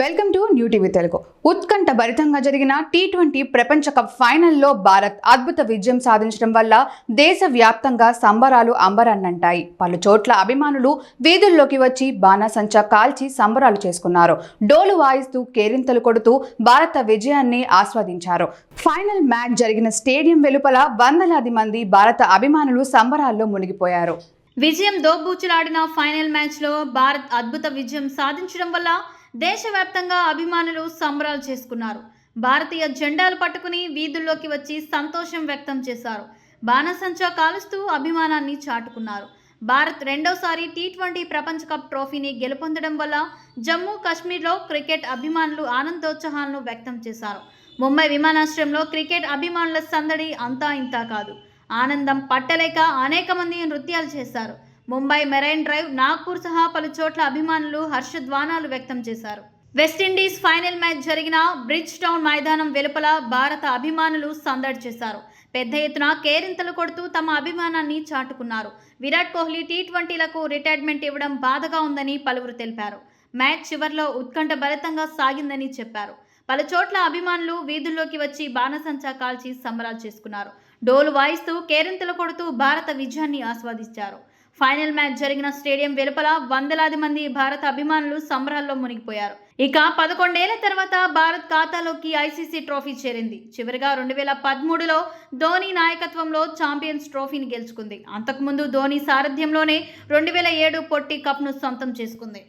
Welcome to new TV Telugu. ఉత్కంఠ భరితంగా జరిగిన టీ ట్వంటీ ప్రపంచ కప్ ఫైనల్లో భారత్ అద్భుత విజయం సాధించడం వల్ల దేశవ్యాప్తంగా సంబరాలు అంబరన్నంటాయి. పలు చోట్ల అభిమానులు వీధుల్లోకి వచ్చి బాణాసంచా కాల్చి సంబరాలు చేసుకున్నారు. డోలు వాయిస్తూ కేరింతలు కొడుతూ భారత విజయాన్ని ఆస్వాదించారు. ఫైనల్ మ్యాచ్ జరిగిన స్టేడియం వెలుపల వందలాది మంది భారత అభిమానులు సంబరాల్లో మునిగిపోయారు. విజయం దోబూచులాడిన ఫైనల్ మ్యాచ్లో భారత్ అద్భుత విజయం సాధించడం వల్ల దేశవ్యాప్తంగా అభిమానులు సంబరాలు చేసుకున్నారు. భారతీయ జెండాలు పట్టుకుని వీధుల్లోకి వచ్చి సంతోషం వ్యక్తం చేశారు. బాణసంచా కాలుస్తూ అభిమానాన్ని చాటుకున్నారు. భారత్ రెండోసారి టీ ట్వంటీ ప్రపంచ కప్ ట్రోఫీని గెలుపొందడం వల్ల జమ్మూ కాశ్మీర్లో క్రికెట్ అభిమానులు ఆనందోత్సాహాలను వ్యక్తం చేశారు. ముంబై విమానాశ్రయంలో క్రికెట్ అభిమానుల సందడి అంతా ఇంతా కాదు. ఆనందం పట్టలేక అనేక మంది నృత్యాలు చేశారు. ముంబై మెరైన్ డ్రైవ్ నాగ్పూర్ సహా పలు చోట్ల అభిమానులు హర్షధ్వానాలు వ్యక్తం చేశారు. వెస్టిండీస్ ఫైనల్ మ్యాచ్ జరిగిన బ్రిడ్జ్ టౌన్ మైదానం వెలుపల భారత అభిమానులు సందడి చేశారు. పెద్ద ఎత్తున కేరింతలు కొడుతూ తమ అభిమానాన్ని చాటుకున్నారు. విరాట్ కోహ్లీ టీ ట్వంటీలకు రిటైర్మెంట్ ఇవ్వడం బాధగా ఉందని పలువురు తెలిపారు. మ్యాచ్ చివర్లో ఉత్కంఠ భరితంగా సాగిందని చెప్పారు. పలు చోట్ల అభిమానులు వీధుల్లోకి వచ్చి బాణసంచా కాల్చి సంబరాలు చేసుకున్నారు. డోలు వాయిస్తూ కేరింతలు కొడుతూ భారత విజయాన్ని ఆస్వాదించారు. ఫైనల్ మ్యాచ్ జరిగిన స్టేడియం వెలుపల వందలాది మంది భారత అభిమానులు సంబరాల్లో మునిగిపోయారు. ఇక పదకొండేళ్ళ తర్వాత భారత్ ఖాతాలోకి ఐసీసీ ట్రోఫీ చేరింది. చివరిగా రెండు వేల పదమూడులో ధోని నాయకత్వంలో ఛాంపియన్స్ ట్రోఫీని గెలుచుకుంది. అంతకుముందు ధోని సారథ్యంలోనే రెండు వేల ఏడు పొట్టి కప్ను సొంతం చేసుకుంది.